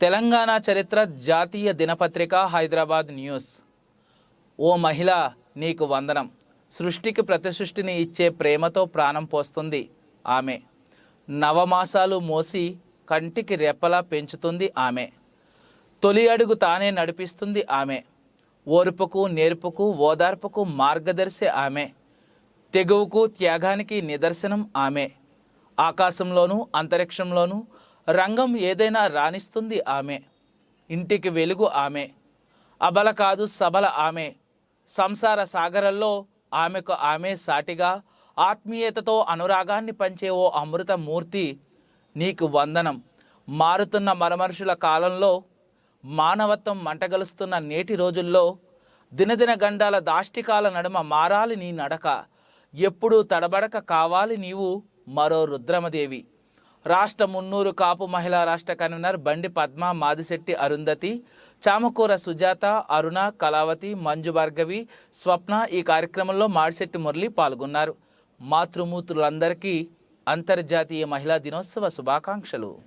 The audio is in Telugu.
తెలంగాణ చరిత్ర జాతీయ దినపత్రిక హైదరాబాద్ న్యూస్. ఓ మహిళ నీకు వందనం. సృష్టికి ప్రతిసృష్టిని ఇచ్చే ప్రేమతో ప్రాణం పోస్తుంది ఆమె. నవమాసాలు మోసి కంటికి రెప్పలా పెంచుతుంది ఆమె. తొలి అడుగు తానే నడిపిస్తుంది ఆమె. ఓర్పుకు నేర్పుకు ఓదార్పుకు మార్గదర్శి ఆమె. తెగువకు త్యాగానికి నిదర్శనం ఆమె. ఆకాశంలోనూ అంతరిక్షంలోనూ రంగం ఏదైనా రాణిస్తుంది ఆమె. ఇంటికి వెలుగు ఆమె. అబల కాదు సబల ఆమె. సంసార సాగరంలో ఆమెకు ఆమె సాటిగా ఆత్మీయతతో అనురాగాన్ని పంచే ఓ అమృత మూర్తి నీకు వందనం. మారుతున్న మరమనుషుల కాలంలో మానవత్వం మంటగలుస్తున్న నేటి రోజుల్లో దినదిన గండాల దాష్టికాల నడుమ మారాలి నీ నడక. ఎప్పుడూ తడబడక కావాలి నీవు మరో రుద్రమదేవి. రాష్ట్ర మున్నూరు కాపు మహిళా రాష్ట్ర కన్వీనర్ బండి పద్మ మాదిశెట్టి అరుంధతి చామకూర సుజాత అరుణ కళావతి మంజు భార్గవి స్వప్న ఈ కార్యక్రమంలో మాడిశెట్టి మురళి పాల్గొన్నారు. మాతృమూతులందరికీ అంతర్జాతీయ మహిళా దినోత్సవ శుభాకాంక్షలు.